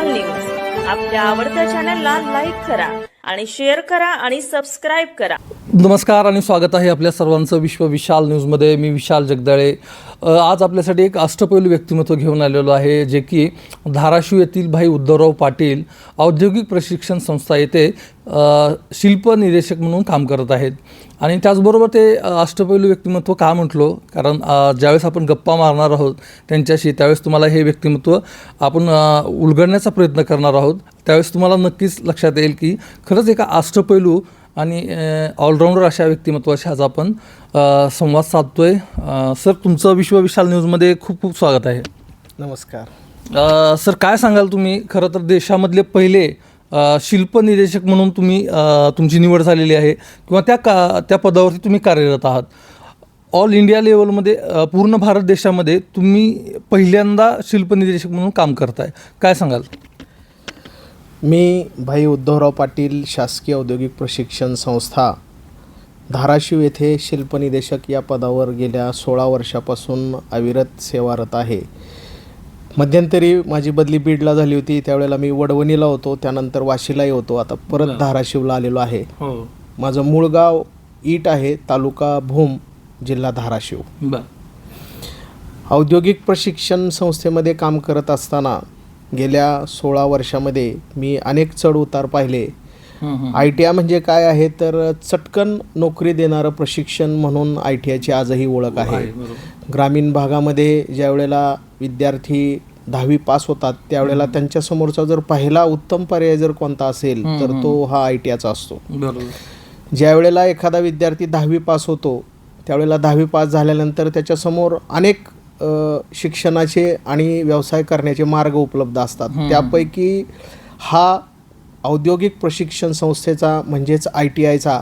विशाल news आपल्या आवडत्या चॅनलला लाईक करा आणि शेअर करा आणि सबस्क्राईब करा. नमस्कार आणि स्वागत आहे आपल्या सर्वांचं विश्व विशाल न्यूजमध्ये मी विशाल जगदाळे. आज आपल्यासाठी एक अष्टपैलू व्यक्तिमत्व घेऊन आलेलो आहे जे की धाराशिव येथील भाई उद्धवराव पाटील औद्योगिक प्रशिक्षण संस्था येथे अ, शिल्प निदेशक म्हणून काम करत आहेत. आणि त्याचबरोबर ते अष्टपैलू व्यक्तिमत्व का म्हटलो? कारण ज्यावेळेस आपण गप्पा मारणार आहोत त्यांच्याशी त्यावेळेस तुम्हाला हे व्यक्तिमत्व आपण उलगडण्याचा प्रयत्न करणार आहोत. त्यावेळेस तुम्हाला नक्कीच लक्षात येईल की खरंच एका अष्टपैलू आणि ऑलराऊंडर अशा व्यक्तिमत्वाशी आज आपण संवाद साधतोय. अ, सर तुमचं विश्व विशाल न्यूजमध्ये खूप खूप स्वागत आहे. नमस्कार. सर काय सांगाल तुम्ही? खरं तर देशामधले पहिले शिल्पनिदेशक म्हणून तुम्ही तुमची निवड झालेली आहे किंवा त्या का त्या पदावरती तुम्ही कार्यरत आहात. ऑल इंडिया लेवलमध्ये पूर्ण भारत देशामध्ये तुम्ही पहिल्यांदा शिल्पनिदेशक म्हणून काम करताय. काय सांगाल? मी भाई उद्धवराव पाटील शासकीय औद्योगिक प्रशिक्षण संस्था धाराशिव येथे शिल्पनिदेशक या पदावर गेल्या सोळा वर्षापासून अविरत सेवारत आहे. मध्यंतरी माझी बदली बीडला झाली होती त्यावेळेला मी वडवणीला होतो त्यानंतर वाशीलाही होतो. आता परत धाराशिवला आलेलो आहे. हो. माझं मूळ गाव ईट आहे तालुका भूम जिल्हा धाराशिव. बर. औद्योगिक प्रशिक्षण संस्थेमध्ये काम करत असताना गेल्या सोळा वर्षामध्ये मी अनेक चढ उतार पाहिले. आय टी आय म्हणजे काय आहे? तर चटकन नोकरी देणारं प्रशिक्षण म्हणून आय टी आयची आजही ओळख आहे. ग्रामीण भागामध्ये ज्या वेळेला विद्यार्थी दहावी पास होतात त्यावेळेला त्यांच्यासमोरचा जर पहिला उत्तम पर्याय जर कोणता असेल तर तो हा आय टी आयचा असतो. बरोबर. ज्या वेळेला एखादा विद्यार्थी दहावी पास होतो त्यावेळेला दहावी पास झाल्यानंतर त्याच्यासमोर अनेक शिक्षणाचे आणि व्यवसाय करण्याचे मार्ग उपलब्ध असतात. त्यापैकी हा औद्योगिक प्रशिक्षण संस्थेचा म्हणजेच आय टी आयचा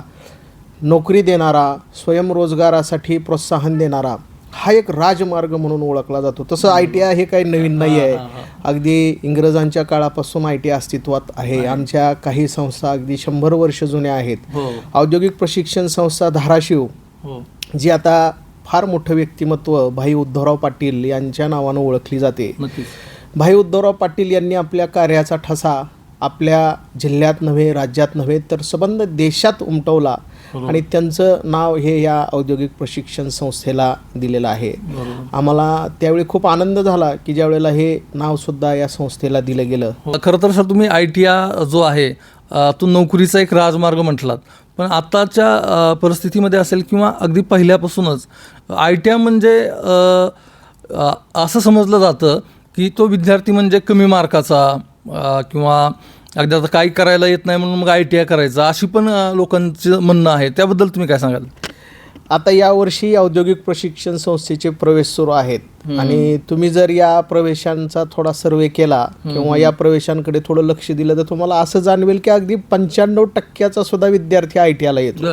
नोकरी देणारा स्वयंरोजगारासाठी प्रोत्साहन देणारा हा एक राजमार्ग म्हणून ओळखला जातो. तसं आय टी आय हे काही नवीन नाही आहे अगदी इंग्रजांच्या काळापासून आय टी अस्तित्वात आहे. आमच्या काही संस्था अगदी शंभर वर्ष जुन्या आहेत. हो. औद्योगिक प्रशिक्षण संस्था धाराशिव हो. जी आता फार मोठं व्यक्तिमत्व भाई उद्धवराव पाटील यांच्या नावानं ओळखली जाते. भाई उद्धवराव पाटील यांनी आपल्या कार्याचा ठसा आपल्या जिल्ह्यात नव्हे राज्यात नव्हे तर संबंध देशात उमटवला. आणि त्यांचं नाव हे या औद्योगिक प्रशिक्षण संस्थेला दिलेलं आहे. आम्हाला त्यावेळी खूप आनंद झाला की ज्या वेळेला हे नावसुद्धा या संस्थेला दिलं गेलं. खरं तर सर तुम्ही आय टी आय जो आहे तो नोकरीचा एक राजमार्ग म्हटलात. पण आताच्या परिस्थितीमध्ये असेल किंवा अगदी पहिल्यापासूनच आय टी आय म्हणजे असं समजलं जातं की तो विद्यार्थी म्हणजे कमी मार्काचा किंवा अगदी आता काही करायला येत नाही म्हणून मग आय टी आय करायचं. अशी पण लोकांचं म्हणणं आहे. त्याबद्दल तुम्ही काय सांगाल? आता यावर्षी औद्योगिक प्रशिक्षण संस्थेचे प्रवेश सुरू आहेत. आणि तुम्ही जर या प्रवेशांचा थोडा सर्वे केला किंवा या प्रवेशांकडे थोडं लक्ष दिलं तर तुम्हाला असं जाणवेल की अगदी पंच्याण्णव टक्क्याचा सुद्धा विद्यार्थी आय टी आयला येतो.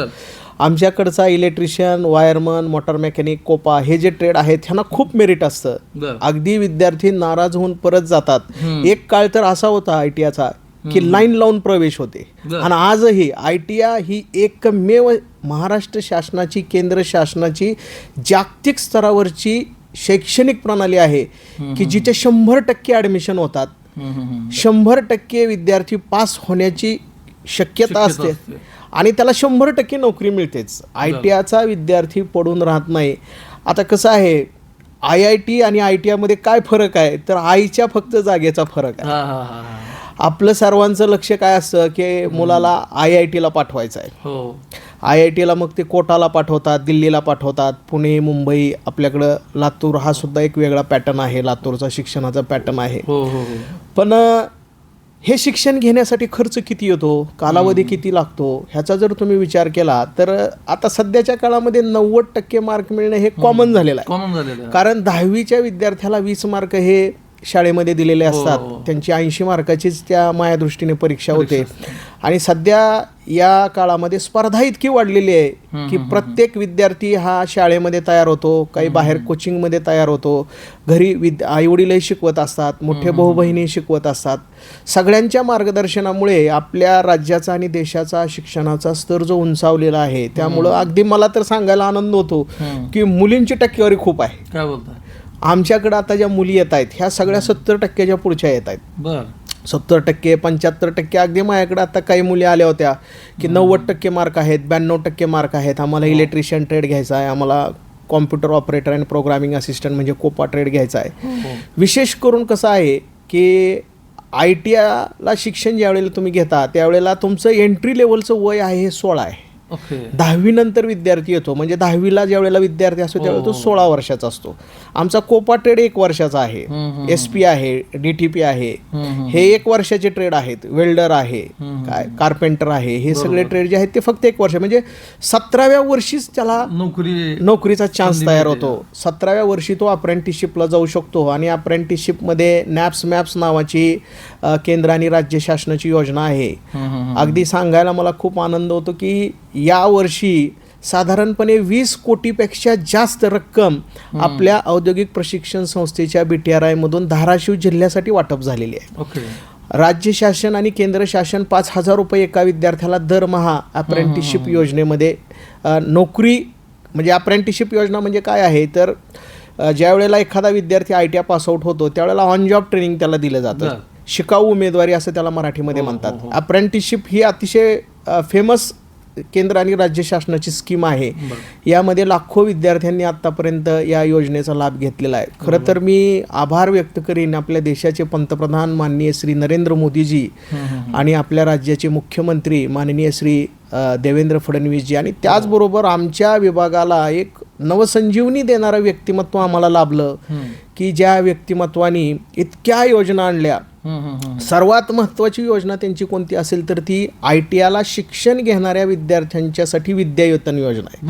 आमच्याकडचा electrician wireman motor mechanic COPA हे जे ट्रेड आहेत ह्यांना खूप मेरिट असतं. अगदी विद्यार्थी नाराज होऊन परत जातात. एक काळ तर असा होता आय टी आयचा की लाईन लावून प्रवेश होते. आणि आजही आय टी आय ही एकमेव महाराष्ट्र शासनाची केंद्र शासनाची जागतिक स्तरावरची शैक्षणिक प्रणाली आहे की जिथे शंभर टक्के ॲडमिशन होतात. शंभर टक्के विद्यार्थी पास होण्याची शक्यता असते. आणि त्याला शंभर टक्के नोकरी मिळतेच. आय टी आयचा विद्यार्थी पडून राहत नाही. आता कसं आहे आय आय टी आणि आय टी आयमध्ये काय फरक आहे? तर आईच्या फक्त जागेचा फरक आहे. आपलं सर्वांचं लक्ष काय असतं की मुलाला आय आय टीला पाठवायचं आहे. हो. आय आय टीला मग ते कोटाला पाठवतात दिल्लीला पाठवतात पुणे मुंबई आपल्याकडं लातूर हा सुद्धा एक वेगळा पॅटर्न आहे लातूरचा शिक्षणाचा पॅटर्न आहे. हो हो हो. पण अ, हे शिक्षण घेण्यासाठी खर्च किती येतो? कालावधी किती लागतो? ह्याचा जर तुम्ही विचार केला तर आता सध्याच्या काळामध्ये नव्वद टक्के मार्क मिळणं हे कॉमन झालेलं आहे. कॉमन झालेलं आहे. कारण दहावीच्या विद्यार्थ्याला वीस मार्क हे शाळेमध्ये दिलेले असतात. हो. त्यांची ऐंशी मार्काचीच त्या माया दृष्टीने परीक्षा. होते. आणि सध्या या काळामध्ये स्पर्धा इतकी वाढलेली आहे की प्रत्येक विद्यार्थी हा शाळेमध्ये तयार होतो काही बाहेर कोचिंगमध्ये तयार होतो घरी विद आईवडीलही शिकवत असतात मोठे भाऊ बहिणी शिकवत असतात. सगळ्यांच्या मार्गदर्शनामुळे आपल्या राज्याचा आणि देशाचा शिक्षणाचा स्तर जो उंचावलेला आहे त्यामुळं अगदी मला तर सांगायला आनंद होतो की मुलींची टक्केवारी खूप आहे. काय बोलताय? आमच्याकडे आता ज्या मुली येत आहेत ह्या सगळ्या सत्तर टक्क्याच्या पुढच्या येत आहेत. बर. सत्तर टक्के पंच्याहत्तर टक्के अगदी माझ्याकडे आता काही मुली आल्या होत्या की नव्वद टक्के मार्क आहेत ब्याण्णव टक्के मार्क आहेत. आम्हाला इलेक्ट्रिशियन ट्रेड घ्यायचा आहे आम्हाला कॉम्प्युटर ऑपरेटर आणि प्रोग्रामिंग असिस्टंट म्हणजे कोपा ट्रेड घ्यायचा आहे. विशेष करून कसं आहे की आय टी आयला शिक्षण ज्यावेळेला तुम्ही घेता त्यावेळेला तुमचं एंट्री लेवलचं वय आहे हे सोळा आहे. दहावी नंतर विद्यार्थी येतो. म्हणजे दहावीला ज्या वेळेला विद्यार्थी असतो त्यावेळेला तो सोळा वर्षाचा असतो. आमचा कोपा ट्रेड एक वर्षाचा आहे. एस पी आहे डी टी पी आहे. हे एक वर्षाचे ट्रेड आहेत. वेल्डर आहे काय कार्पेंटर आहे. हे सगळे ट्रेड जे आहेत ते फक्त एक वर्ष. म्हणजे सतराव्या वर्षीच त्याला नोकरी नोकरीचा चान्स तयार होतो. सतराव्या वर्षी तो अप्रेंटिसशिपला जाऊ शकतो आणि अप्रेंटिसशिपमध्ये नॅप्स मॅप्स नावाची केंद्र आणि राज्य शासनाची योजना आहे. अगदी सांगायला मला खूप आनंद होतो की यावर्षी साधारणपणे वीस कोटीपेक्षा जास्त रक्कम आपल्या औद्योगिक प्रशिक्षण संस्थेच्या बी टी आर आयमधून धाराशिव जिल्ह्यासाठी वाटप झालेली आहे. राज्य शासन आणि केंद्र शासन पाच हजार रुपये एका विद्यार्थ्याला दरमहा अप्रेंटिसशिप योजनेमध्ये नोकरी म्हणजे अप्रेंटिसशिप योजना म्हणजे काय आहे? तर ज्या वेळेला एखादा विद्यार्थी आय टी आय पासआउट होतो त्यावेळेला ऑन जॉब ट्रेनिंग त्याला दिलं जातं. शिकाऊ उमेदवारी असं त्याला मराठीमध्ये म्हणतात. अप्रेंटिसशिप ही अतिशय फेमस केंद्र आणि राज्य शासनाची स्कीम आहे. यामध्ये लाखो विद्यार्थ्यांनी आतापर्यंत या योजनेचा लाभ घेतलेला आहे. खरं तर मी आभार व्यक्त करीन आपल्या देशाचे पंतप्रधान माननीय श्री नरेंद्र मोदीजी आणि आपल्या राज्याचे मुख्यमंत्री माननीय श्री देवेंद्र फडणवीसजी आणि त्याचबरोबर आमच्या विभागाला एक नवसंजीवनी देणारं व्यक्तिमत्व आम्हाला लाभलं की ज्या व्यक्तिमत्वानी इतक्या योजना आणल्या सर्वात महत्त्वाची योजना त्यांची कोणती असेल तर ती आय टी आयला शिक्षण घेणाऱ्या विद्यार्थ्यांच्यासाठी विद्यावेतन योजना आहे.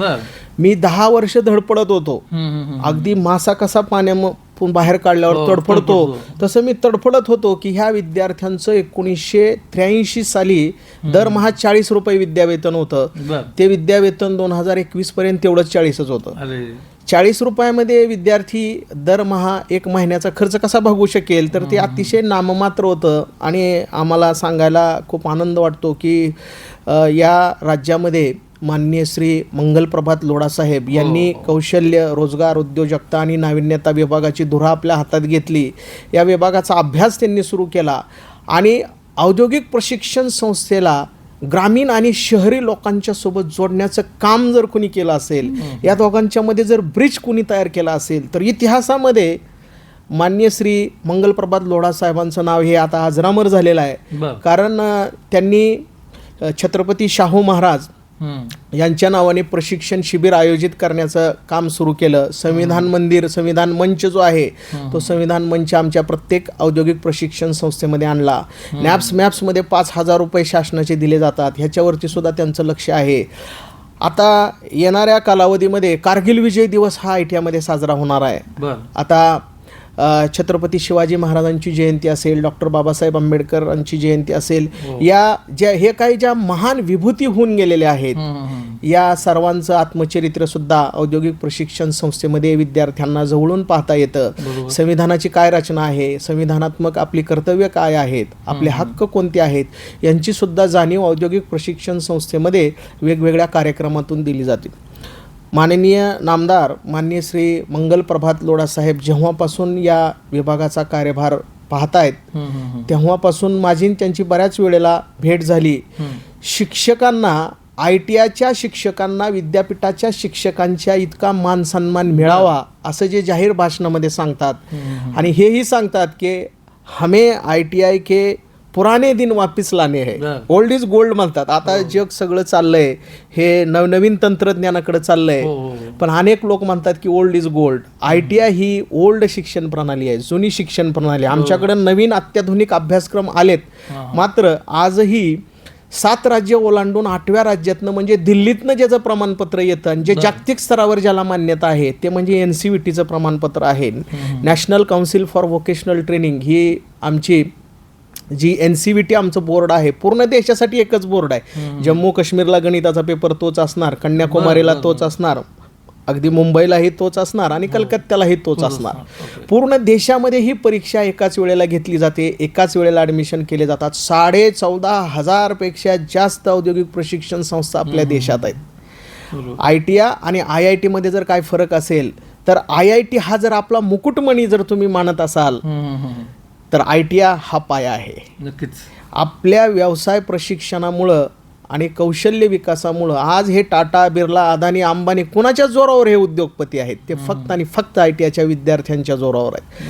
मी दहा वर्ष धडपडत होतो. अगदी मासा कसा पाण्यामधून बाहेर काढल्यावर हो, तडफडतो. तसं मी तडफडत होतो की ह्या विद्यार्थ्यांचं एकोणीसशे त्र्याऐंशी साली दरमहा चाळीस रुपये विद्यावेतन होतं. ते विद्यावेतन दोन हजार एकवीस पर्यंत तेवढंच चाळीसच होतं. चाळीस रुपयामध्ये विद्यार्थी दरमहा एक महिन्याचा खर्च कसा भागू शकेल? तर ते अतिशय नाममात्र होतं. आणि आम्हाला सांगायला खूप आनंद वाटतो की या राज्यामध्ये माननीय श्री मंगलप्रभात लोढासाहेब यांनी कौशल्य रोजगार उद्योजकता आणि नाविन्यता विभागाची धुरा आपल्या हातात घेतली. या विभागाचा अभ्यास त्यांनी सुरू केला. आणि औद्योगिक प्रशिक्षण संस्थेला ग्रामीण आणि शहरी लोकांच्या सोबत जोडण्याचं काम जर कुणी केलं असेल या दोघांच्या मध्ये जर ब्रिज कुणी तयार केला असेल तर इतिहासामध्ये मान्य श्री मंगलप्रभात लोढा साहेबांचं नाव हे आता अजरामर झालेलं आहे कारण त्यांनी छत्रपती शाहू महाराज. यांच्या नावाने प्रशिक्षण शिबिर आयोजित करण्याचं काम सुरू केलं. संविधान मंदिर संविधान मंच जो आहे तो संविधान मंच आमच्या प्रत्येक औद्योगिक प्रशिक्षण संस्थेमध्ये आणला. नॅप्स मॅप्समध्ये पाच हजार रुपये शासनाचे दिले जातात. ह्याच्यावरती सुद्धा त्यांचं लक्ष आहे. आता येणाऱ्या कालावधीमध्ये कारगिल विजय दिवस हा आय टी आयमध्ये साजरा होणार आहे. आता छत्रपती शिवाजी महाराजांची जयंती असेल डॉक्टर बाबासाहेब आंबेडकरांची जयंती असेल या ज्या हे काही ज्या महान विभूती होऊन गेलेल्या आहेत. या सर्वांचं आत्मचरित्र सुद्धा औद्योगिक प्रशिक्षण संस्थेमध्ये विद्यार्थ्यांना जवळून पाहता येतं. संविधानाची काय रचना आहे? संविधानात्मक आपली कर्तव्य काय आहेत? आपले हक्क कोणते आहेत? यांची सुद्धा जाणीव औद्योगिक प्रशिक्षण संस्थेमध्ये वेगवेगळ्या कार्यक्रमातून दिली जाते. माननीय नामदार माननीय श्री मंगल प्रभात लोढा साहेब जेव्हापासून या विभागाचा कार्यभार पाहतायत. तेव्हापासून माझी त्यांची बऱ्याच वेळेला भेट झाली. शिक्षकांना आय टी आयच्या शिक्षकांना विद्यापीठाच्या शिक्षकांच्या इतका मान सन्मान मिळावा असं जे जाहीर भाषणामध्ये सांगतात. आणि हेही सांगतात की हमें आय टी आय के पुराने दिन वापिस लाने है. बर. ओल्ड इज गोल्ड म्हणतात. आता जग सगळं चाललंय. हे नवनवीन तंत्रज्ञानाकडे चाललंय. हो, हो, हो. पण अनेक लोक म्हणतात की old is gold I T I he old शिक्षण प्रणाली आहे जुनी शिक्षण प्रणाली आहे. आमच्याकडे नवीन अत्याधुनिक अभ्यासक्रम आलेत. मात्र आजही सात राज्य ओलांडून आठव्या राज्यातनं म्हणजे दिल्लीतनं ज्याचं प्रमाणपत्र येतं आणि जे जागतिक स्तरावर ज्याला मान्यता आहे ते म्हणजे एन सी व्ही टीचं प्रमाणपत्र आहे. National council for vocational training ही आमची जी एन सी व्ही टी आमचं बोर्ड आहे पूर्ण देशासाठी एकच बोर्ड आहे. जम्मू काश्मीरला गणिताचा पेपर तोच असणार कन्याकुमारीला तोच असणार अगदी मुंबईलाही तोच असणार आणि कलकत्त्यालाही तोच असणार. पूर्ण देशामध्ये ही परीक्षा एकाच वेळेला घेतली जाते एकाच वेळेला ॲडमिशन केले जातात. साडे चौदा हजारपेक्षा जास्त औद्योगिक प्रशिक्षण संस्था आपल्या देशात आहेत. आय टी आय आणि आय आय टीमध्ये जर काय फरक असेल तर आय आय टी हा जर आपला मुकुटमणी जर तुम्ही मानत असाल. तर आय टी आय हा पाया आहे. नक्कीच. आपल्या व्यवसाय प्रशिक्षणामुळं आणि कौशल्य विकासामुळं आज हे टाटा बिर्ला अदानी अंबानी कुणाच्या जोरावर हे उद्योगपती आहेत? ते फक्त आणि फक्त आय टी आयच्या विद्यार्थ्यांच्या जोरावर आहेत.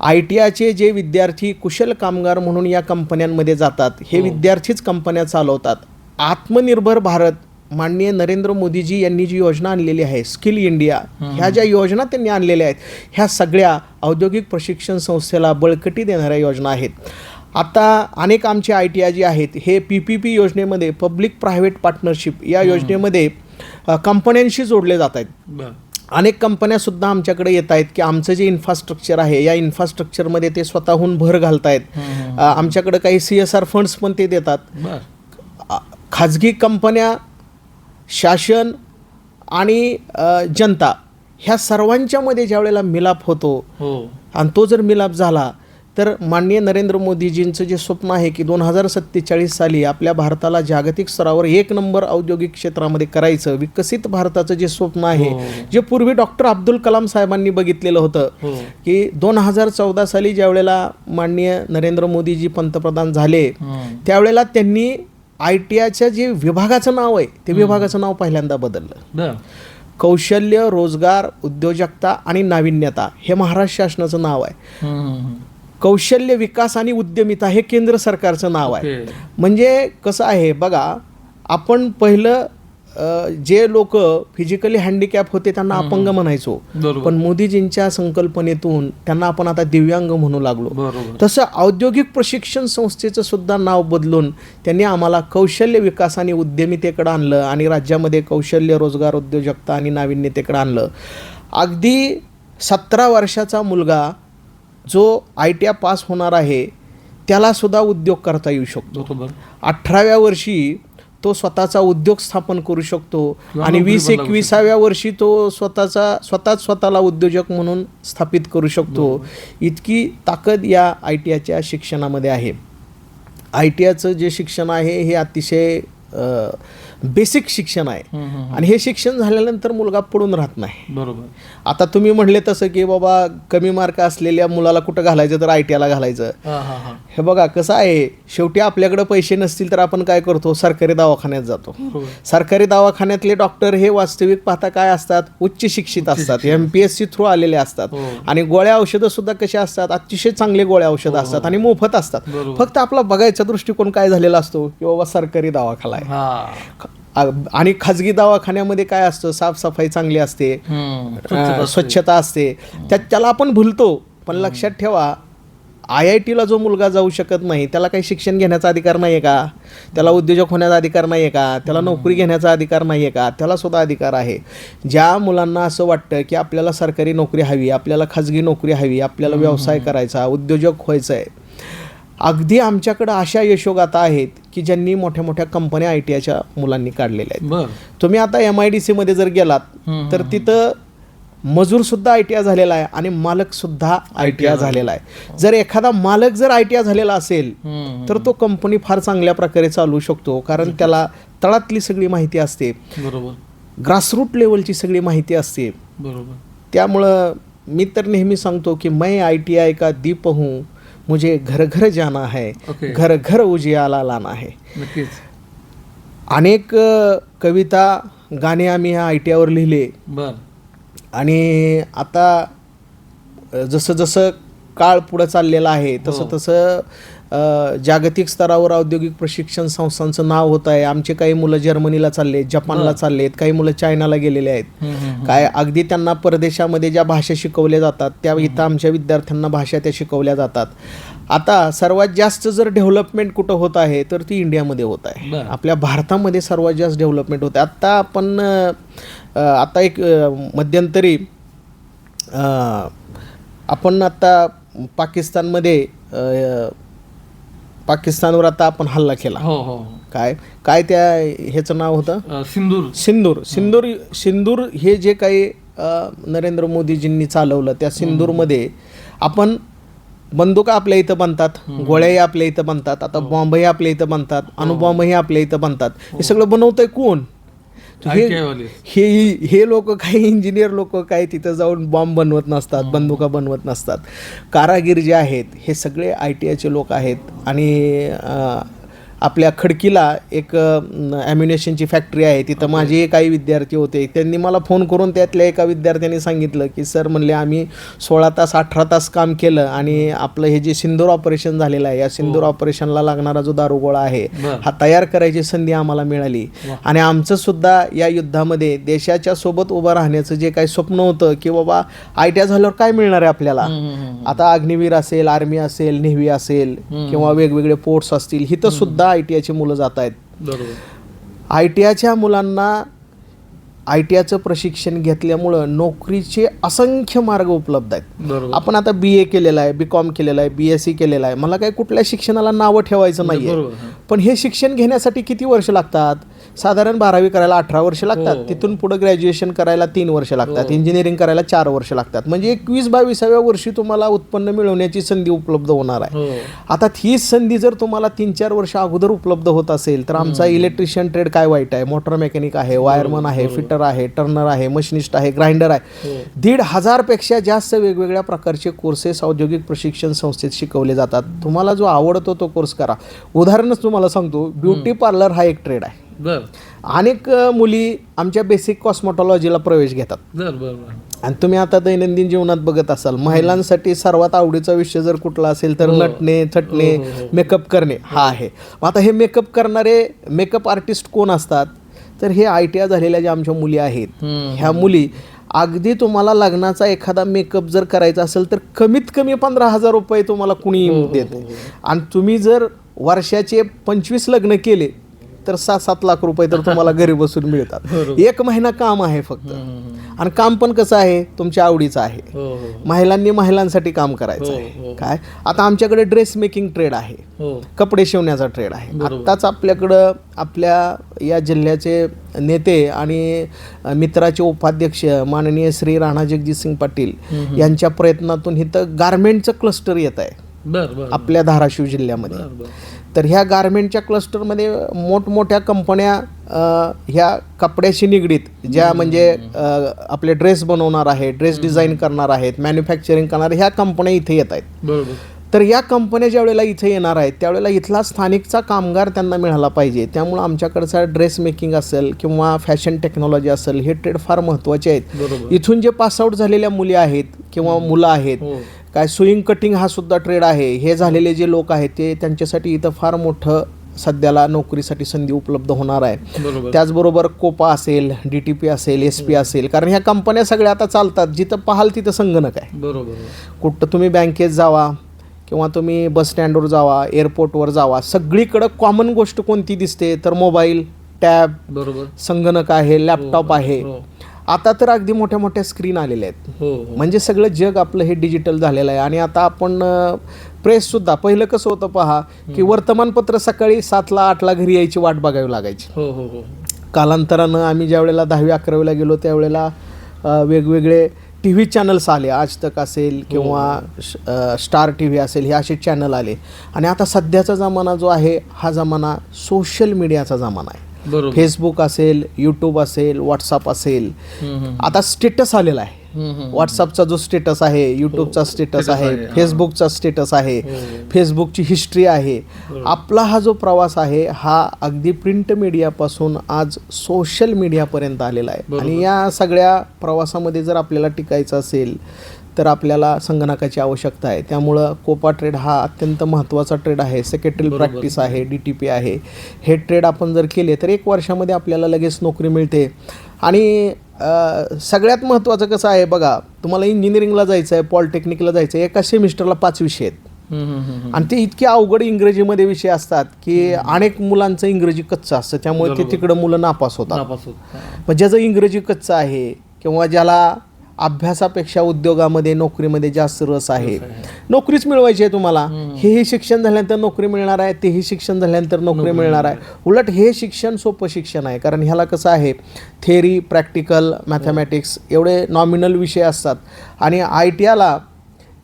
आय टी आयचे जे विद्यार्थी कुशल कामगार म्हणून या कंपन्यांमध्ये जातात हे. विद्यार्थीच कंपन्या चालवतात. आत्मनिर्भर भारत माननीय नरेंद्र मोदीजी यांनी जी योजना आणलेली आहे स्किल इंडिया ह्या ज्या योजना त्यांनी आणलेल्या आहेत ह्या सगळ्या औद्योगिक प्रशिक्षण संस्थेला बळकटी देणाऱ्या योजना आहेत. आता अनेक आमचे आय टी आय जे आहेत हे पी पी पी योजनेमध्ये पब्लिक प्रायव्हेट पार्टनरशिप या योजनेमध्ये कंपन्यांशी जोडले जात आहेत. अनेक कंपन्यासुद्धा आमच्याकडे येत आहेत की आमचं जे इन्फ्रास्ट्रक्चर आहे या इन्फ्रास्ट्रक्चरमध्ये ते स्वतःहून भर घालतायत अ, आमच्याकडे काही सी एस आर फंड्स पण ते देतात. खाजगी कंपन्या शासन आणि जनता ह्या सर्वांच्या मध्ये ज्या वेळेला मिलाप होतो हो आणि तो जर मिलाप झाला तर माननीय नरेंद्र मोदीजींचं जे स्वप्न आहे की दोन हजार सत्तेचाळीस साली आपल्या भारताला जागतिक स्तरावर एक नंबर औद्योगिक क्षेत्रामध्ये करायचं विकसित भारताचं जे स्वप्न आहे हो. जे पूर्वी डॉक्टर अब्दुल कलाम साहेबांनी बघितलेलं होतं हो की दोन हजार चौदा साली ज्या वेळेला माननीय नरेंद्र मोदीजी पंतप्रधान झाले. त्यावेळेला त्यांनी आय टी आयच्या जे विभागाचं नाव आहे ते विभागाचं नाव पहिल्यांदा बदललं. कौशल्य रोजगार उद्योजकता आणि नाविन्यता हे महाराष्ट्र शासनाचं नाव आहे. कौशल्य विकास आणि उद्यमिता हे केंद्र सरकारचं नाव आहे. म्हणजे कसं आहे बघा आपण पहिलं जे लोक फिजिकली हँडिकॅप होते त्यांना अपंग म्हणायचो. पण मोदीजींच्या संकल्पनेतून त्यांना आपण आता दिव्यांग म्हणू लागलो. तसं औद्योगिक प्रशिक्षण संस्थेचं सुद्धा नाव बदलून त्यांनी आम्हाला कौशल्य विकास आणि उद्यमितेकडे आणलं आणि राज्यामध्ये कौशल्य रोजगार उद्योजकता आणि नाविन्यतेकडे आणलं. अगदी सतरा वर्षाचा मुलगा जो आय टी आय पास होणार आहे त्याला सुद्धा उद्योग करता येऊ शकतो. अठराव्या वर्षी तो स्वतःचा उद्योग स्थापन करू शकतो. आणि वीस एकविसाव्या वर्षी तो स्वतःचा स्वतःच स्वतःला उद्योजक म्हणून स्थापित करू शकतो. इतकी ताकद या आय टी आयच्या शिक्षणामध्ये आहे. आय टी आयचं जे शिक्षण आहे हे अतिशय बेसिक शिक्षण आहे. आणि हे शिक्षण झाल्यानंतर मुलगा पडून राहत नाही. बरोबर. आता तुम्ही म्हणले तसं की बाबा कमी मार्क असलेल्या मुलाला कुठं घालायचं तर आय टी आयला घालायचं. हा हा हा. हे बघा कसं आहे शेवटी आपल्याकडे पैसे नसतील तर आपण काय करतो? सरकारी दवाखान्यात जातो. सरकारी दवाखान्यातले डॉक्टर हे वास्तविक पाहता काय असतात? उच्च शिक्षित असतात. M P S C through आलेले असतात. हो. आणि गोळ्या औषधं सुद्धा कशा असतात? अतिशय चांगले गोळ्या औषधं असतात आणि मोफत असतात. फक्त आपला बघायचा दृष्टिकोन काय झालेला असतो? की बाबा सरकारी दवाखाना आहे. हा. आणि खाजगी दवाखान्यामध्ये काय असतं? साफसफाई चांगली असते. अं, स्वच्छता असते. त्यात त्याला आपण भुलतो. पण लक्षात ठेवा आय आय टीला जो मुलगा जाऊ शकत नाही त्याला काही शिक्षण घेण्याचा अधिकार नाही आहे का? त्याला उद्योजक होण्याचा अधिकार नाही आहे का? त्याला नोकरी घेण्याचा अधिकार नाही आहे का? त्याला सुद्धा अधिकार आहे. ज्या मुलांना असं वाटतं की आपल्याला सरकारी नोकरी हवी आपल्याला खाजगी नोकरी हवी आपल्याला व्यवसाय करायचा उद्योजक व्हायचं आहे अगदी आमच्याकडं अशा यशोगाथा आहेत की ज्यांनी मोठ्या मोठ्या कंपन्या आय टी आयच्या मुलांनी काढलेल्या आहेत. तुम्ही आता एम आय डी सीमध्ये जर गेलात तर तिथं मजूर सुद्धा आय टी आय झालेला आहे आणि मालक सुद्धा आय टी आय झालेला आहे. जर एखादा मालक जर आय टी आय झालेला असेल. तर तो कंपनी फार चांगल्या प्रकारे चालू शकतो कारण त्याला तळातली सगळी माहिती असते. बरोबर. ग्रासरूट लेवलची सगळी माहिती असते. बरोबर. त्यामुळं मी तर नेहमी सांगतो की मैं आय टी आय का दीप हूँ मुझे घर घर जाना है ओके. घर घर उजियाला लाना है अनेक कविता गाणे आम्ही ह्या आय टी आयवर लिहिले आणि आता जसं जसं काळ पुढं चाललेला आहे तसं हो. तसं जागतिक स्तरावर औद्योगिक प्रशिक्षण संस्थांचं नाव होत आहे. आमचे काही मुलं जर्मनीला चालले जपानला बरं. चाललेत काही मुलं चायनाला गेलेले आहेत. काय अगदी त्यांना परदेशामध्ये ज्या भाषा शिकवल्या जातात त्या इथं आमच्या विद्यार्थ्यांना भाषा त्या शिकवल्या जातात. आता सर्वात जास्त जर डेव्हलपमेंट कुठं होत आहे तर ती इंडियामध्ये होत आहे. आपल्या भारतामध्ये सर्वात जास्त डेव्हलपमेंट होते आत्ता आपण आता एक मध्यंतरी आपण आता पाकिस्तानमध्ये पाकिस्तानवर आता आपण हल्ला केला. हो हो. हो. काय काय त्या ह्याचं नाव होतं? अ, सिंदूर. सिंदूर. सिंदूर सिंदूर हे जे काही अ, नरेंद्र मोदीजींनी चालवलं त्या सिंदूरमध्ये आपण बंदुका आपल्या इथं बनतात गोळ्याही आपल्या इथं बनतात आता बॉम्बही आपल्या इथं बनतात अणुबॉम्बही आपल्या इथं बनतात. हे. सगळं बनवतंय कोण? हे. हे हे लोक काही इंजिनियर लोक काय तिथं जाऊन बॉम्ब बनवत नसतात बंदुका बनवत नसतात. कारागीर जे आहेत हे सगळे आय टी आयचे लोक आहेत. आणि आपल्या खडकीला एक ॲम्युनेशनची फॅक्टरी आहे. तिथं माझे काही विद्यार्थी होते. त्यांनी मला फोन करून त्यातल्या एका विद्यार्थ्यांनी सांगितलं की सर म्हणले आम्ही सोळा तास अठरा तास काम केलं आणि आपलं हे जे सिंदूर ऑपरेशन झालेलं आहे या सिंदूर ऑपरेशनला लागणारा जो दारुगोळा आहे. हा तयार करायची संधी आम्हाला मिळाली. आणि आमचं सुद्धा या युद्धामध्ये देशाच्या सोबत उभं राहण्याचं जे काही स्वप्न होतं की बाबा आय टी आय झाल्यावर काय मिळणार आहे आपल्याला? आता अग्निवीर असेल आर्मी असेल नेव्ही असेल किंवा वेगवेगळे पोर्ट्स असतील इथं सुद्धा आय टी आयची मुलं जात आहेत आय टी आयच्या मुलांना आय टी आयचं प्रशिक्षण घेतल्यामुळं नोकरीचे असंख्य मार्ग उपलब्ध आहेत. आपण आता बी ए केलेलं आहे बी कॉम केलेलं आहे बी एस सी केलेलं आहे. मला काही कुठल्या शिक्षणाला नावं ठेवायचं नाही बरोबर, हां. पण हे शिक्षण घेण्यासाठी किती वर्ष लागतात? साधारण बारावी करायला अठरा वर्ष लागतात. हो. तिथून पुढे ग्रॅज्युएशन करायला तीन वर्ष लागतात. इंजिनिअरिंग करायला चार वर्ष लागतात. म्हणजे एकवीस बावीसाव्या वर्षी तुम्हाला उत्पन्न मिळवण्याची संधी उपलब्ध होणार आहे. हो. आता हीच संधी जर तुम्हाला तीन चार वर्ष अगोदर उपलब्ध होत असेल तर आमचा इलेक्ट्रिशियन ट्रेड काय वाईट आहे? मोटर मेकॅनिक आहे वायरमन आहे फिटर आहे टर्नर आहे मशिनिस्ट आहे ग्राइंडर आहे. दीड हजारपेक्षा जास्त वेगवेगळ्या प्रकारचे कोर्सेस औद्योगिक प्रशिक्षण संस्थेत शिकवले जातात. तुम्हाला जो आवडतो तो कोर्स करा. उदाहरणच तुम्हाला सांगतो. ब्युटी पार्लर हा एक ट्रेड आहे. बर. अनेक मुली आमच्या बेसिक कॉस्मॉटॉलॉजीला प्रवेश घेतात. बर बर बर. आणि तुम्ही आता दैनंदिन जीवनात बघत असाल महिलांसाठी सर्वात आवडीचा विषय जर कुठला असेल तर नटणे थटणे मेकअप करणे हा आहे. मग आता हे मेकअप करणारे मेकअप आर्टिस्ट कोण असतात? तर हे आय टी आय झालेल्या ज्या आमच्या मुली आहेत ह्या मुली अगदी तुम्हाला लग्नाचा एखादा मेकअप जर करायचा असेल तर कमीत कमी पंधरा हजार रुपये तुम्हाला कुणी देते. आणि तुम्ही जर वर्षाचे पंचवीस लग्न केले तर सात सात लाख रुपये तर तुम्हाला घरी बसून मिळतात. एक महिना काम आहे फक्त. आणि काम पण कसं आहे? तुमच्या आवडीचं आहे. हो हो महिलांनी महिलांसाठी काम करायचं हो, आहे. हो. काय? आता आमच्याकडे ड्रेस मेकिंग ट्रेड आहे. हो. कपडे शिवण्याचा ट्रेड आहे. आत्ताच आपल्याकडं आपल्या या जिल्ह्याचे नेते आणि मित्राचे उपाध्यक्ष माननीय श्री राणा जगजितसिंग पाटील यांच्या प्रयत्नातून इथं गारमेंटचं क्लस्टर येत आहे. आपल्या धाराशिव जिल्ह्यामध्ये. तर ह्या गारमेंटच्या क्लस्टरमध्ये मोठमोठ्या कंपन्या ह्या कपड्याशी निगडीत ज्या म्हणजे आपले ड्रेस बनवणार आहे ड्रेस डिझाईन करणार आहेत मॅन्युफॅक्चरिंग करणार ह्या कंपन्या इथे येत आहेत. बरोबर. तर या कंपन्या ज्या वेळेला इथे येणार आहेत त्यावेळेला इथला स्थानिकचा कामगार त्यांना मिळाला पाहिजे. त्यामुळं आमच्याकडचा ड्रेस मेकिंग असेल किंवा फॅशन टेक्नॉलॉजी असेल हे ट्रेड फार महत्त्वाचे आहेत. इथून जे पासआउट झालेल्या मुली आहेत किंवा मुलं आहेत हो. काय स्विंग कटिंग हा सुद्धा ट्रेड आहे. हे झालेले जे लोक आहेत ते त्यांच्यासाठी इथं फार मोठं सध्याला नोकरीसाठी संधी उपलब्ध होणार आहे. बरोबर. त्याचबरोबर कोपा असेल डी टी पी असेल एस पी असेल कारण ह्या कंपन्या सगळ्या आता चालतात जिथं पाहाल तिथं संगणक आहे. बरोबर. कुठं तुम्ही बँकेत जावा किंवा तुम्ही बस स्टँडवर जावा एअरपोर्टवर जावा सगळीकडं कॉमन गोष्ट कोणती दिसते? तर मोबाईल टॅब बरोबर. संगणक आहे लॅपटॉप आहे. हो. आता तर अगदी मोठ्या मोठ्या स्क्रीन आलेल्या आहेत. हो हो. म्हणजे सगळं जग आपलं हे डिजिटल झालेलं आहे. आणि आता आपण प्रेससुद्धा पहिलं कसं होतं पहा की वर्तमानपत्र सकाळी सातला आठला घरी यायची वाट बघावी लागायची. हो हो हो. कालांतरानं आम्ही ज्या वेळेला दहावी अकरावीला गेलो त्यावेळेला वेगवेगळे टी व्ही चॅनल्स आले. आज तक असेल किंवा स्टार टी व्ही असेल हे असे चॅनल आले. आणि आता सध्याचा जमाना जो आहे हा जमाना सोशल मीडियाचा जमाना आहे. फेसबुक असेल यूट्यूब असेल व्हॉट्सअप असेल. आता स्टेटस आलेला आहे. व्हॉट्सअपचा जो स्टेटस आहे यूट्यूबचा स्टेटस status आहे हा. फेसबुकचा स्टेटस आहे हो. फेसबुकची हिस्ट्री आहे आपला हा जो प्रवास आहे हा अगदी प्रिंट मीडियापासून आज सोशल मीडियापर्यंत आलेला आहे. आणि या सगळ्या प्रवासामध्ये जर आपल्याला टिकायचं असेल तर आपल्याला संगणकाची आवश्यकता आहे. त्यामुळं कोपा ट्रेड हा अत्यंत महत्त्वाचा ट्रेड आहे. सेक्रेटरी. प्रॅक्टिस आहे डी टी पी आहे. हे ट्रेड आपण जर केले तर एक वर्षामध्ये आपल्याला लगेच नोकरी मिळते. आणि सगळ्यात महत्त्वाचं कसं आहे बघा तुम्हाला इंजिनिअरिंगला जायचं आहे पॉलिटेक्निकला जायचं आहे एका सेमिस्टरला पाच विषय आहेत. आणि ते इतके अवघड इंग्रजीमध्ये विषय असतात की अनेक मुलांचं इंग्रजी कच्चं असतं. त्यामुळे ते. तिकडं मुलं नापास होतात. ज्याचं इंग्रजी कच्चं आहे किंवा ज्याला अभ्यासापेक्षा उद्योगामध्ये नोकरीमध्ये जास्त रस आहे. नोकरीच मिळवायची आहे तुम्हाला. हेही शिक्षण झाल्यानंतर नोकरी मिळणार आहे तेही शिक्षण झाल्यानंतर नोकरी मिळणार आहे. उलट हे शिक्षण सोपं शिक्षण आहे. कारण ह्याला कसं आहे थेअरी प्रॅक्टिकल मॅथमॅटिक्स एवढे नॉमिनल विषय असतात. आणि आय टी आला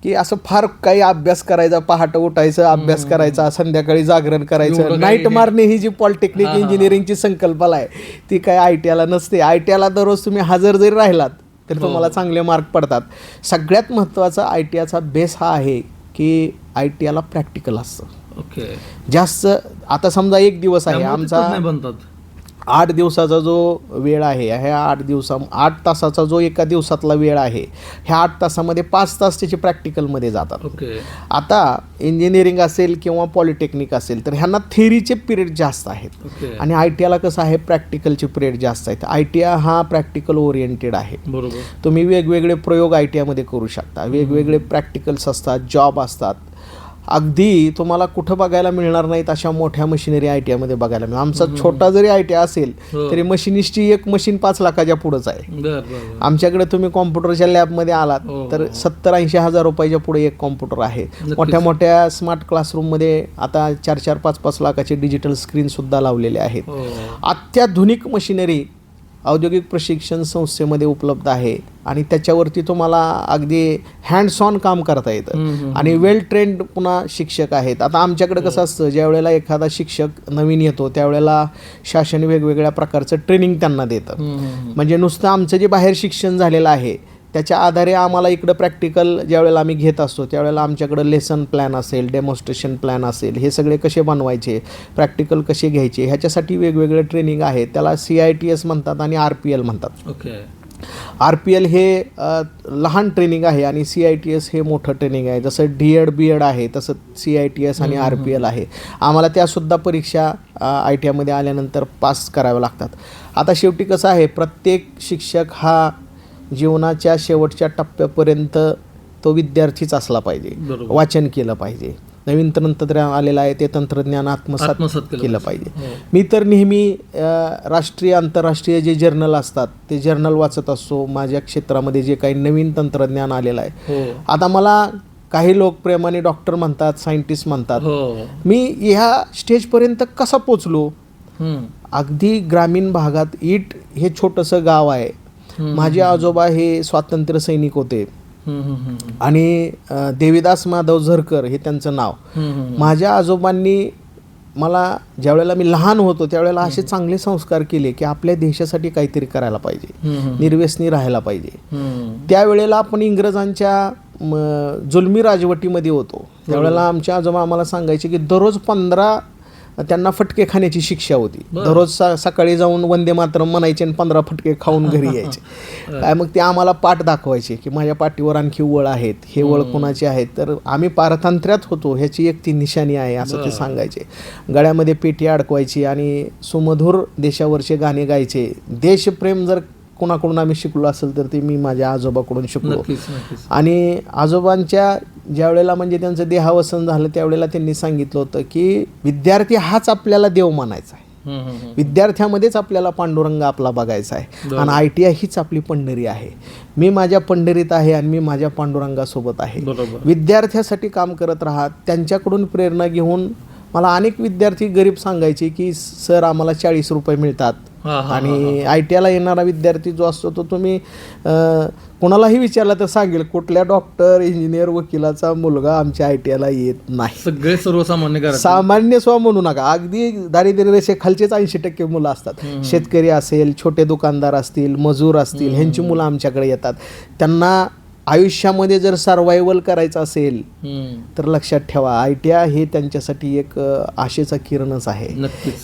की असं फार काही अभ्यास करायचा पहाटे उठायचं अभ्यास करायचा संध्याकाळी जागरण करायचं नाईट मारणे ही जी पॉलिटेक्निक इंजिनिअरिंगची संकल्पना आहे ती काय आय टी आयला नसते. आय टी आयला दररोज तुम्ही हजर जरी राहिलात तर तुम्हाला चांगले मार्क पडतात. सगळ्यात महत्त्वाचा आय टी आयचा बेस हा आहे की आय टी आयला प्रॅक्टिकल असतं. ओके जास्त आता समजा एक दिवस आहे आमचा आठ दिवसाचा जो वेळ आहे ह्या आठ दिवसा आठ तासाचा जो एका दिवसातला वेळ आहे ह्या आठ तासामध्ये पाच तास त्याचे प्रॅक्टिकलमध्ये जातात. ओके. आता इंजिनिअरिंग असेल किंवा पॉलिटेक्निक असेल तर ह्यांना थेअरीचे पिरियड जास्त आहेत. ओके. आणि आय टी आयला कसं आहे प्रॅक्टिकलचे पिरियड जास्त आहेत. आय टी आय हा प्रॅक्टिकल ओरिएंटेड आहे. बरोबर. तुम्ही वेगवेगळे प्रयोग आय टी आयमध्ये करू शकता. वेगवेगळे प्रॅक्टिकल्स असतात जॉब असतात. अगदी तुम्हाला कुठं बघायला मिळणार नाहीत अशा मोठ्या मशिनरी आय टी आयमध्ये बघायला मिळणार. आमचा छोटा जरी आय टी आय असेल हो. तरी मशिनिस्टची एक मशीन पाच लाखाच्या पुढंच आहे. आमच्याकडे तुम्ही कॉम्प्युटरच्या लॅबमध्ये आलात हो. तर सत्तर ऐंशी हजार रुपयाच्या पुढे एक कॉम्प्युटर आहे. मोठ्या मोठ्या स्मार्ट क्लासरूममध्ये आता चार चार पाच पाच लाखाचे डिजिटल स्क्रीन सुद्धा लावलेले आहेत. हो. अत्याधुनिक मशिनरी औद्योगिक प्रशिक्षण संस्थेमध्ये उपलब्ध आहे आणि त्याच्यावरती तुम्हाला अगदी हँड्स ऑन काम करता येतं. आणि वेल ट्रेंड पुन्हा शिक्षक आहेत. आता आमच्याकडे कसं असतं ज्या वेळेला एखादा शिक्षक नवीन येतो त्यावेळेला शासन वेगवेगळ्या प्रकारचं ट्रेनिंग त्यांना देतं. म्हणजे नुसतं आमचं जे बाहेर शिक्षण झालेलं आहे त्याच्या आधारे आम्हाला इकडं प्रॅक्टिकल ज्यावेळेला आम्ही घेत असतो त्यावेळेला आमच्याकडं लेसन प्लॅन असेल डेमॉन्स्ट्रेशन प्लॅन असेल हे सगळे कसे बनवायचे प्रॅक्टिकल कसे घ्यायचे ह्याच्यासाठी वेगवेगळे ट्रेनिंग आहे त्याला सी आय टी एस म्हणतात आणि आर पी एल म्हणतात. ओके. आर पी एल हे लहान ट्रेनिंग आहे आणि सी आय टी एस हे मोठं ट्रेनिंग आहे. जसं डी एड बी एड आहे तसं सी आय टी एस आणि आर पी एल आहे. आम्हाला त्यासुद्धा परीक्षा आय टी आयमध्ये आल्यानंतर पास कराव्या लागतात. आता शेवटी कसं आहे प्रत्येक शिक्षक हा जीवनाच्या शेवटच्या टप्प्यापर्यंत तो विद्यार्थीच असला पाहिजे. वाचन केलं पाहिजे. नवीन तंत्रज्ञान आलेलं आहे ते तंत्रज्ञान आत्मसात केलं पाहिजे. पाहिजे. मी तर नेहमी राष्ट्रीय आंतरराष्ट्रीय जे जर्नल असतात ते जर्नल वाचत असतो. माझ्या क्षेत्रामध्ये जे काही नवीन तंत्रज्ञान आलेलं आहे. हो. आता मला काही लोक प्रेमाने डॉक्टर म्हणतात सायंटिस्ट म्हणतात. हो. मी ह्या स्टेजपर्यंत कसा पोचलो? अगदी ग्रामीण भागात इट हे छोटंसं गाव आहे. माझे आजोबा हे स्वातंत्र्य सैनिक होते. आणि देवीदास माधव झरकर हे त्यांचं नाव. माझ्या आजोबांनी मला ज्यावेळेला मी लहान होतो त्यावेळेला असे चांगले संस्कार केले की आपल्या देशासाठी काहीतरी करायला पाहिजे. निर्व्यसनी राहायला पाहिजे. त्यावेळेला आपण इंग्रजांच्या जुलमी राजवटीमध्ये होतो. त्यावेळेला आमच्या आजोबा आम्हाला सांगायचे की दररोज पंधरा त्यांना फटके खाण्याची शिक्षा होती. दररोज सा- सकाळी जाऊन वंदे मातरम म्हणायचे आणि पंधरा फटके खाऊन घरी यायचे. काय मग ते आम्हाला पाठ दाखवायचे की माझ्या पाठीवर आणखी वळ आहेत. हे वळ कोणाचे आहेत? तर आम्ही पारतंत्र्यात होतो. ह्याची एक ती निशाणी आहे असं ते. सांगायचे. गळ्यामध्ये पेटी अडकवायची आणि सुमधुर देशावरचे गाणे गायचे. देशप्रेम जर कोणाकडून आम्ही शिकलो असेल तर ते मी माझ्या आजोबाकडून शिकलो. आणि आजोबांच्या ज्या वेळेला म्हणजे त्यांचं देहावसन झालं त्यावेळेला त्यांनी सांगितलं होतं की विद्यार्थी हाच आपल्याला देव मानायचा आहे. विद्यार्थ्यामध्येच आपल्याला पांडुरंग आपला बघायचा आहे. आणि आय टी आय हीच आपली पंढरी आहे. मी माझ्या पंढरीत आहे आणि मी माझ्या पांडुरंगासोबत आहे. विद्यार्थ्यासाठी काम करत राहा त्यांच्याकडून प्रेरणा घेऊन मला अनेक विद्यार्थी गरीब सांगायचे की सर आम्हाला चाळीस रुपये मिळतात. आणि आय टी आयला येणारा विद्यार्थी जो असतो तो तुम्ही कोणालाही विचारला तर सांगेल कुठल्या डॉक्टर इंजिनियर वकिलाचा मुलगा आमच्या आय टी आयला येत नाही. सगळे सर्वसामान्य सामान्य स्व म्हणू नका. अगदी दारिद्र्य रेषे खालचेच ऐंशी टक्के मुलं असतात. शेतकरी असेल छोटे दुकानदार असतील मजूर असतील ह्यांची मुलं आमच्याकडे येतात. त्यांना आयुष्यामध्ये जर सर्वायवल करायचं असेल तर लक्षात ठेवा आय टी आय हे त्यांच्यासाठी एक आशेचा किरणच आहे.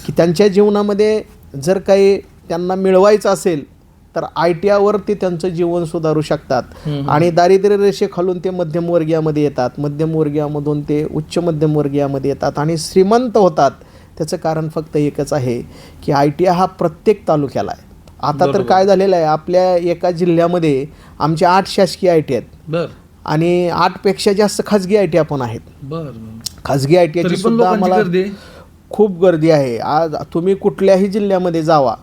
की त्यांच्या जीवनामध्ये जर काही त्यांना मिळवायचं असेल तर आय टी आयवर ते त्यांचं जीवन सुधारू शकतात. आणि दारिद्र्य रेषेखालून ते मध्यमवर्गीयामध्ये येतात. मध्यमवर्गीयामधून ते उच्च मध्यमवर्गीयामध्ये येतात आणि श्रीमंत होतात. त्याचं कारण फक्त एकच आहे की आय टी आय हा प्रत्येक तालुक्याला आहे. आता तर. काय झालेलं आहे आपल्या एका जिल्ह्यामध्ये आमचे आठ शासकीय आय टी आहेत. बर. आणि आठपेक्षा जास्त खाजगी आय टी पण आहेत. खाजगी आय टी सुद्धा आम्हाला खूप गर्दी आहे. आज तुम्ही कुठल्याही जिल्ह्यामध्ये जावा.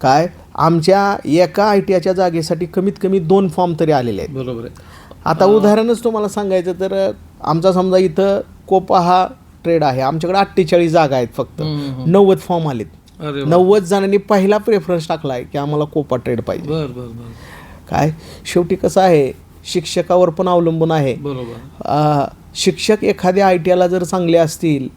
काय? आमच्या एका आय टी आयच्या जागेसाठी कमीत कमी दोन फॉर्म तरी आलेले आहेत. बरोबर आता उदाहरणच तुम्हाला सांगायचं तर आमचा समजा इथं कोपा हा ट्रेड आहे. आमच्याकडे अठ्ठेचाळीस जागा आहेत फक्त. नव्वद फॉर्म आलेत. अरे वा. नव्वद जणांनी पहिला प्रेफरन्स टाकला आहे की आम्हाला कोपा ट्रेड पाहिजे. बर बर बर. काय? शेवटी कसं आहे शिक्षकावर पण अवलंबून आहे. बरोबर. शिक्षक एखाद्या आय टी आयला जर चांगले असतील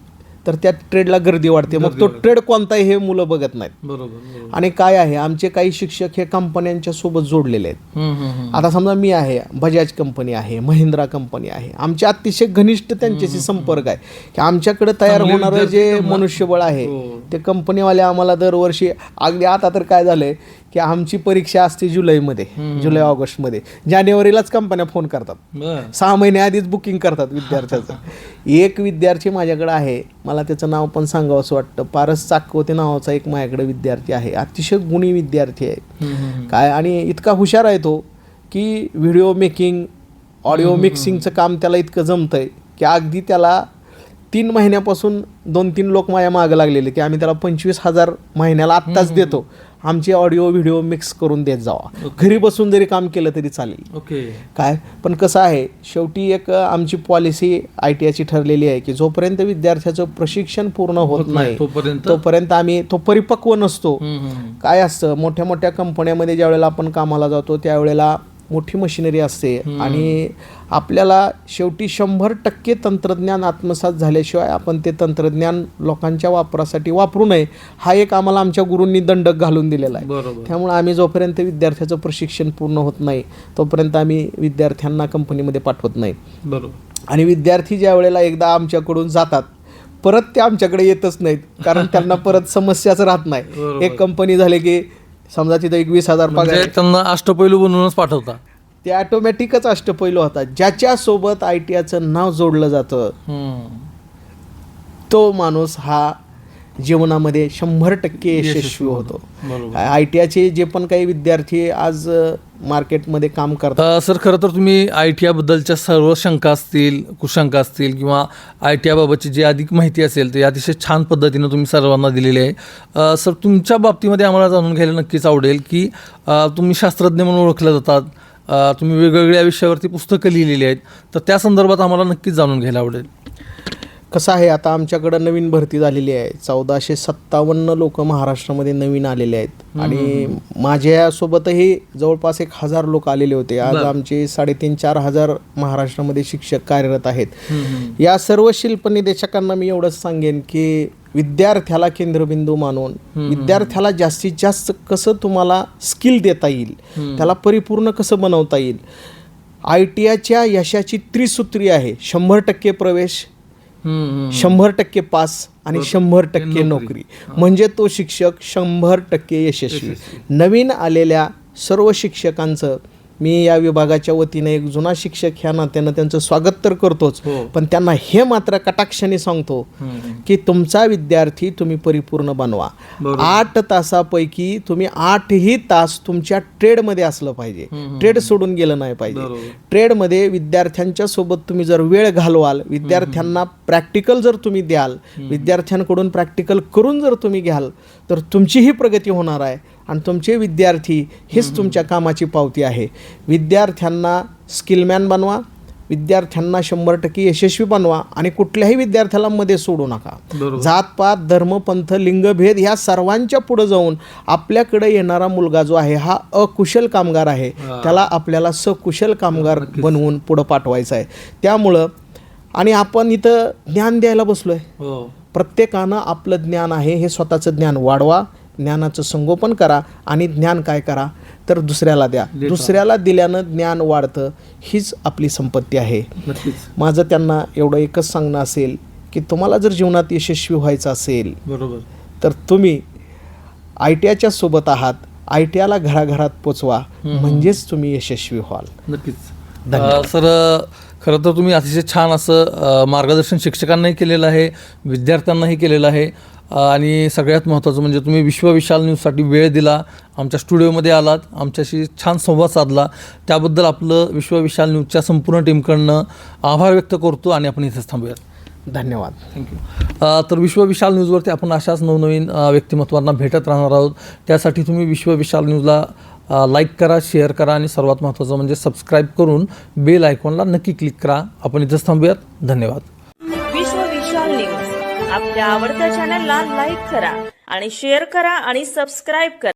तर त्या ट्रेडला गर्दी वाढते. मग तो ट्रेड कोणता आहे हे मुलं बघत नाहीत. बरोबर आणि काय आहे आमचे काही शिक्षक हे कंपन्यांच्या सोबत जोडलेले आहेत. आता समजा मी आहे बजाज कंपनी आहे महिंद्रा कंपनी आहे. आमचे अतिशय घनिष्ठ त्यांच्याशी संपर्क आहे. की आमच्याकडे तयार होणारं जे मनुष्यबळ आहे हो. ते कंपनीवाले आम्हाला दरवर्षी अगदी आता तर काय झालंय की आमची परीक्षा असते जुलैमध्ये जुलै ऑगस्टमध्ये. जानेवारीलाच कंपन्या फोन करतात. सहा महिने आधीच बुकिंग करतात विद्यार्थ्याचं. एक विद्यार्थी माझ्याकडे आहे मला त्याचं नाव पण सांगावं असं वाटतं. पारस चाकवते नावाचा एक माझ्याकडे विद्यार्थी आहे. अतिशय गुणी विद्यार्थी आहे. काय आणि इतका हुशार आहे तो की व्हिडिओ मेकिंग ऑडिओ मिक्सिंगचं काम त्याला इतकं जमतंय की अगदी त्याला तीन महिन्यापासून दोन तीन लोक माझ्या मागं लागलेले की आम्ही त्याला पंचवीस हजार महिन्याला आत्ताच देतो. आमचे ऑडिओ व्हिडिओ मिक्स करून देत जावा. घरी बसून जरी काम केलं तरी चालेल. ओके. काय? पण कसं आहे शेवटी एक आमची पॉलिसी आय टी आयची ठरलेली आहे की जोपर्यंत विद्यार्थ्याचं प्रशिक्षण पूर्ण होत नाही तोपर्यंत? आम्ही तो परिपक्व नसतो. काय असतं मोठ्या मोठ्या कंपन्यामध्ये ज्या वेळेला आपण कामाला जातो त्यावेळेला मोठी मशिनरी असते आणि आपल्याला शेवटी शंभर टक्के तंत्रज्ञान आत्मसात झाल्याशिवाय आपण ते तंत्रज्ञान लोकांच्या वापरासाठी वापरू नये हा एक आम्हाला आमच्या गुरूंनी दंडक घालून दिलेला आहे. त्यामुळे आम्ही जोपर्यंत विद्यार्थ्याचं प्रशिक्षण पूर्ण होत नाही तोपर्यंत आम्ही विद्यार्थ्यांना कंपनीमध्ये पाठवत नाही. बरोबर. आणि विद्यार्थी ज्या वेळेला एकदा आमच्याकडून जातात परत ते आमच्याकडे येतच नाहीत कारण त्यांना परत समस्याच राहत नाही. एक कंपनी झाली की समजा तिथं एक वीस हजार पगार म्हणजे आहे, त्यांना अष्टपैलू बनवूनच पाठवता. ते ऑटोमॅटिकच अष्टपैलू होतात. ज्याच्यासोबत आय टी आयचं नाव जोडलं जातं हम्म. तो माणूस हा जीवनामध्ये शंभर टक्के यशस्वी होतो. बरोबर. आय टी आयचे जे पण काही विद्यार्थी आज मार्केटमध्ये काम करतात. सर खरं तर तुम्ही आय टी आयबद्दलच्या सर्व शंका असतील कुशंका असतील किंवा आय टी आयबाबतची जी अधिक माहिती असेल ते अतिशय छान पद्धतीनं तुम्ही सर्वांना दिलेली आहे. सर तुमच्या बाबतीमध्ये आम्हाला जाणून घ्यायला नक्कीच आवडेल की तुम्ही शास्त्रज्ञ म्हणून ओळखले जातात. तुम्ही वेगवेगळ्या विषयावरती पुस्तकं लिहिलेली आहेत. तर त्या संदर्भात आम्हाला नक्कीच जाणून घ्यायला आवडेल. कसं आहे आता आमच्याकडं नवीन भरती झालेली आहे. चौदाशे सत्तावन्न लोक महाराष्ट्रामध्ये नवीन आलेले आहेत. आणि माझ्यासोबतही जवळपास एक हजार लोक आलेले होते. आज आमचे साडेतीन चार हजार महाराष्ट्रामध्ये शिक्षक कार्यरत आहेत. या सर्व शिल्पनिदेशकांना मी एवढंच सांगेन की विद्यार्थ्याला केंद्रबिंदू मानून विद्यार्थ्याला जास्तीत जास्त कसं तुम्हाला स्किल देता येईल त्याला परिपूर्ण कसं बनवता येईल? आय टी आयच्या यशाची त्रिसूत्री आहे. शंभर टक्के प्रवेश. शंभर टक्के पास आणि शंभर टक्के नोकरी. म्हणजे तो शिक्षक शंभर टक्के यशस्वी. नवीन आलेल्या सर्व शिक्षकांचं मी या विभागाच्या वतीने एक जुना शिक्षक ह्या नात्यानं त्यांचं स्वागत तर करतोच हो. पण त्यांना हे मात्र कटाक्षाने सांगतो. की तुमचा विद्यार्थी तुम्ही परिपूर्ण बनवा. आठ तासापैकी तुम्ही आठही तास तुमच्या ट्रेडमध्ये असलं पाहिजे ट्रेड सोडून गेलं नाही पाहिजे. ट्रेडमध्ये विद्यार्थ्यांच्या सोबत तुम्ही जर वेळ घालवाल विद्यार्थ्यांना प्रॅक्टिकल जर तुम्ही द्याल विद्यार्थ्यांकडून प्रॅक्टिकल करून जर तुम्ही घ्याल तर तुमचीही प्रगती होणार आहे आणि तुमचे विद्यार्थी हेच तुमच्या कामाची पावती आहे. विद्यार्थ्यांना स्किलमॅन बनवा विद्यार्थ्यांना शंभर टक्के यशस्वी बनवा आणि कुठल्याही विद्यार्थ्याला मध्ये सोडू नका. जातपात धर्म पंथ लिंगभेद ह्या सर्वांच्या पुढे जाऊन आपल्याकडे येणारा मुलगा जो आहे हा अकुशल कामगार आहे. त्याला आपल्याला सकुशल कामगार बनवून पुढं पाठवायचं आहे. त्यामुळं आणि आपण इथं ज्ञान द्यायला बसलोय. हो. प्रत्येकानं आपलं ज्ञान आहे हे स्वतःचं ज्ञान वाढवा. ज्ञानाचं संगोपन करा आणि ज्ञान काय करा? तर दुसऱ्याला द्या. दुसऱ्याला दिल्यानं ज्ञान वाढतं हीच आपली संपत्ती आहे. नक्कीच. माझं त्यांना एवढं एकच सांगणं असेल की तुम्हाला जर जीवनात यशस्वी व्हायचं असेल बरोबर. तर तुम्ही आय टी आयच्या सोबत आहात आय टी आयला घराघरात पोचवा म्हणजेच तुम्ही यशस्वी व्हाल. नक्कीच. सर खरं तर तुम्ही अतिशय छान असं मार्गदर्शन शिक्षकांनाही केलेलं आहे विद्यार्थ्यांनाही केलेलं आहे. आणि सगळ्यात महत्त्वाचं म्हणजे तुम्ही विश्वविशाल न्यूजसाठी वेळ दिला आमच्या स्टुडिओमध्ये आलात आमच्याशी छान संवाद साधला. त्याबद्दल आपलं विश्वविशाल न्यूजच्या संपूर्ण टीमकडनं आभार व्यक्त करतो आणि आपण इथेच थांबूयात. धन्यवाद. थँक्यू तर विश्वविशाल न्यूजवरती आपण अशाच नवनवीन व्यक्तिमत्वांना भेटत राहणार आहोत. त्यासाठी तुम्ही विश्वविशाल न्यूजला लाईक करा शेअर करा आणि सर्वात महत्त्वाचं म्हणजे सबस्क्राईब करून बेल आयकॉनला नक्की क्लिक करा. आपण इथंच थांबूयात. धन्यवाद. आपल्या आवडत्या चॅनलला लाईक करा आणि शेअर करा आणि सबस्क्राईब करा.